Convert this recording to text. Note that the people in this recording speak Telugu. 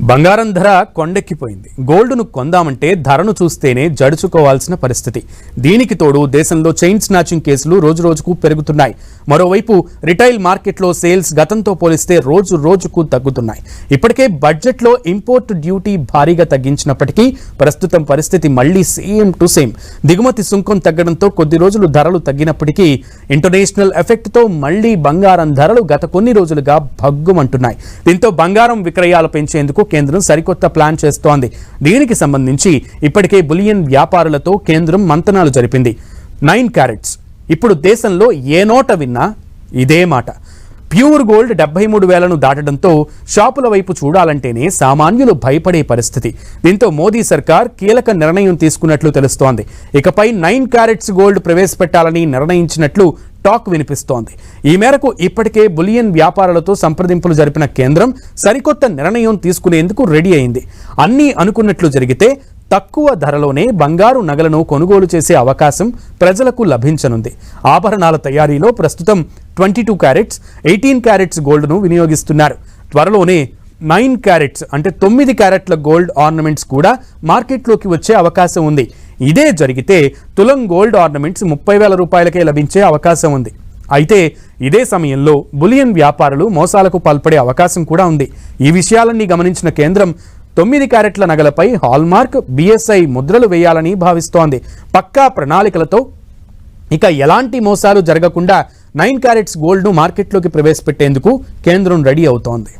బంగారం ధర కొండెక్కిపోయింది. గోల్డ్ను కొందామంటే ధరను చూస్తేనే జడుచుకోవాల్సిన పరిస్థితి. దీనికి తోడు దేశంలో చైన్ స్నాచింగ్ కేసులు రోజు రోజుకు పెరుగుతున్నాయి. మరోవైపు రిటైల్ మార్కెట్లో సేల్స్ గతంతో పోలిస్తే రోజు రోజుకు తగ్గుతున్నాయి. ఇప్పటికే బడ్జెట్లో ఇంపోర్ట్ డ్యూటీ భారీగా తగ్గించినప్పటికీ ప్రస్తుతం పరిస్థితి మళ్ళీ సేమ్ టు సేమ్. దిగుమతి సుంకం తగ్గడంతో కొద్ది రోజులు ధరలు తగ్గినప్పటికీ ఇంటర్నేషనల్ ఎఫెక్ట్తో మళ్ళీ బంగారం ధరలు గత కొన్ని రోజులుగా భగ్గుమంటున్నాయి. దీంతో బంగారం విక్రయాలు పెంచేందుకు కేంద్రం సరికొత్త ప్లాన్ చేస్తోంది. దీనికి సంబంధించి ఇప్పటికే బులియన్ వ్యాపారులతో కేంద్రం మంతనాలు జరిపింది. Nine carats. ఇప్పుడు దేశంలో ఏ నోట విన్నా ఇదే మాట. ప్యూర్ గోల్డ్ డెబ్బై మూడు వేలను దాటడంతో షాపుల వైపు చూడాలంటేనే సామాన్యులు భయపడే పరిస్థితి. దీంతో మోదీ సర్కార్ కీలక నిర్ణయం తీసుకున్నట్లు తెలుస్తోంది. ఇకపై నైన్ క్యారెట్స్ గోల్డ్ ప్రవేశపెట్టాలని నిర్ణయించినట్లు టాక్ వినిపిస్తోంది. ఈ మేరకు ఇప్పటికే బులియన్ వ్యాపారాలతో సంప్రదింపులు జరిపిన కేంద్రం సరికొత్త నిర్ణయం తీసుకునేందుకు రెడీ అయింది. అన్నీ అనుకున్నట్లు జరిగితే తక్కువ ధరలోనే బంగారు నగలను కొనుగోలు చేసే అవకాశం ప్రజలకు లభించనుంది. ఆభరణాల తయారీలో ప్రస్తుతం twenty two carats eighteen carats గోల్డ్ను వినియోగిస్తున్నారు. త్వరలోనే నైన్ క్యారెట్స్ అంటే తొమ్మిది క్యారెట్ల గోల్డ్ ఆర్నమెంట్స్ కూడా మార్కెట్లోకి వచ్చే అవకాశం ఉంది. ఇదే జరిగితే తులం గోల్డ్ ఆర్నమెంట్స్ ముప్పై వేల రూపాయలకే లభించే అవకాశం ఉంది. అయితే ఇదే సమయంలో బులియన్ వ్యాపారులు మోసాలకు పాల్పడే అవకాశం కూడా ఉంది. ఈ విషయాలన్నీ గమనించిన కేంద్రం తొమ్మిది క్యారెట్ల నగలపై హాల్మార్క్ బిఎస్ఐ ముద్రలు వేయాలని భావిస్తోంది. పక్కా ప్రణాళికలతో ఇక ఎలాంటి మోసాలు జరగకుండా నైన్ క్యారెట్స్ గోల్డ్ను మార్కెట్లోకి ప్రవేశపెట్టేందుకు కేంద్రం రెడీ అవుతోంది.